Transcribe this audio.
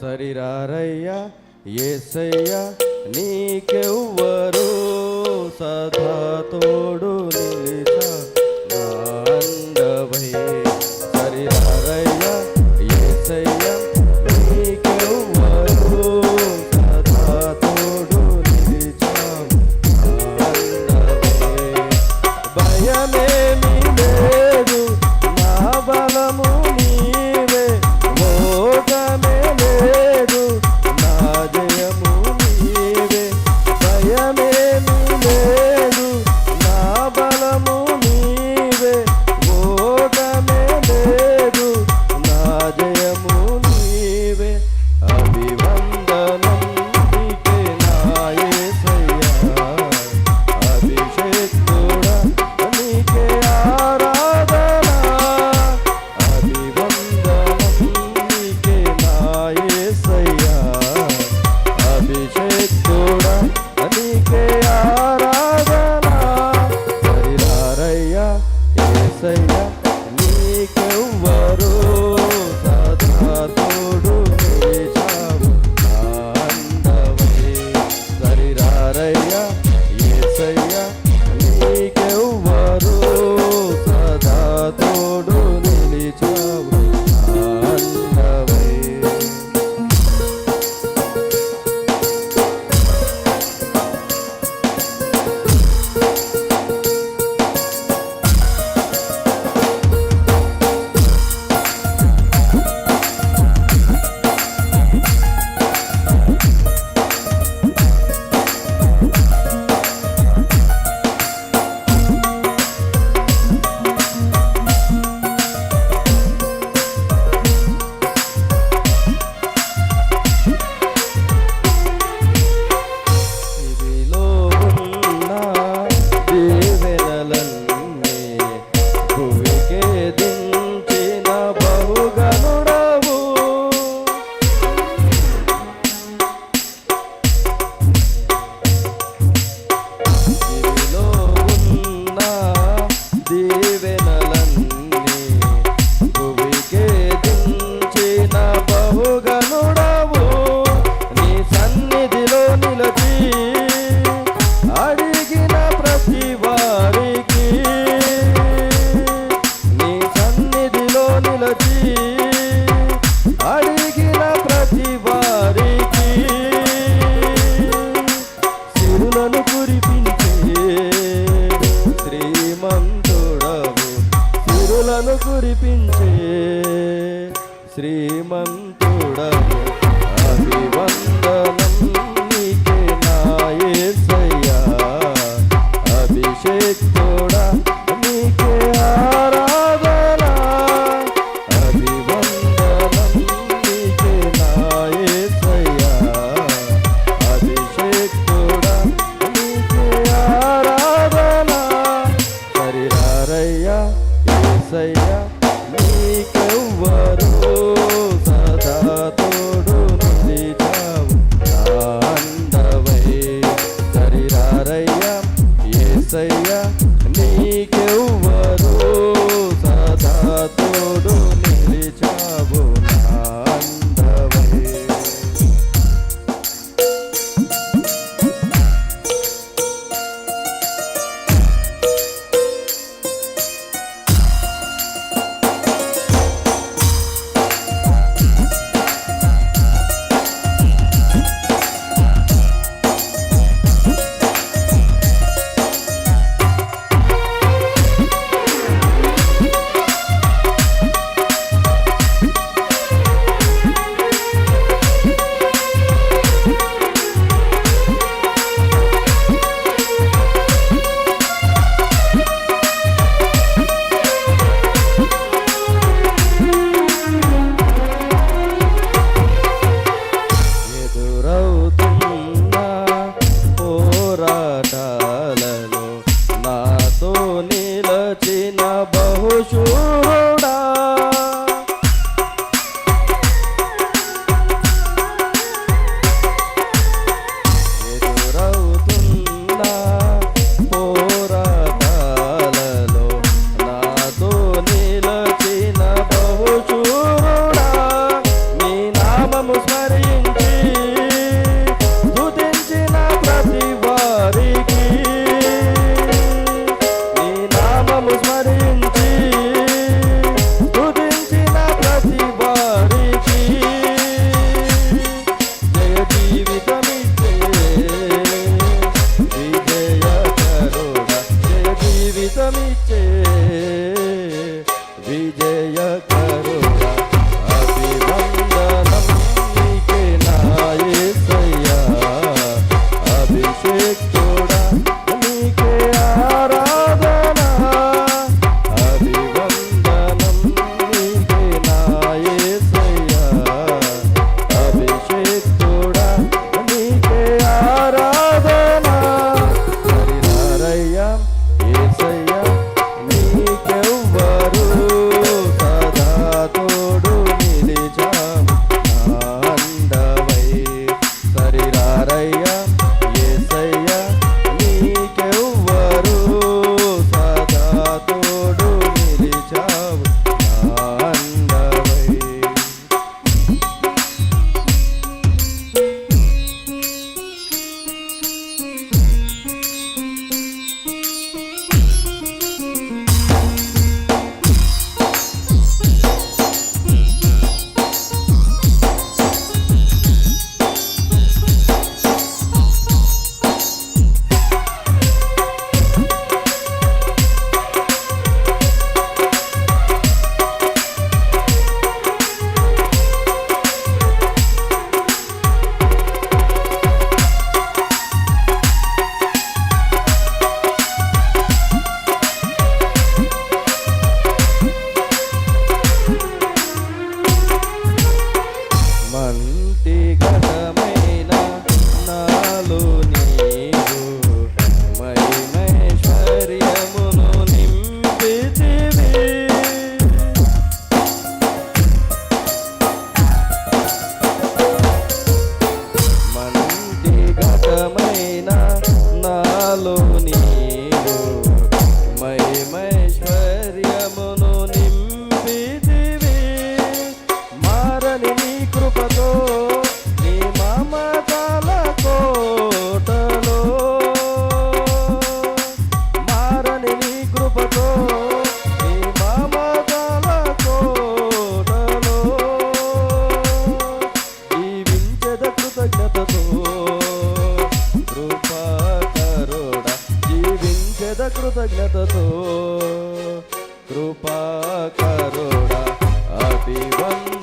సరిరారయ్యా ఏసయ్యా నీకెవ్వరు సదా తోడు నిలి శ్రీమంతుడవు అభివందన નથી ન બહુ શું విజయ కృతజ్ఞతతో కృపా కరుణ అభివంద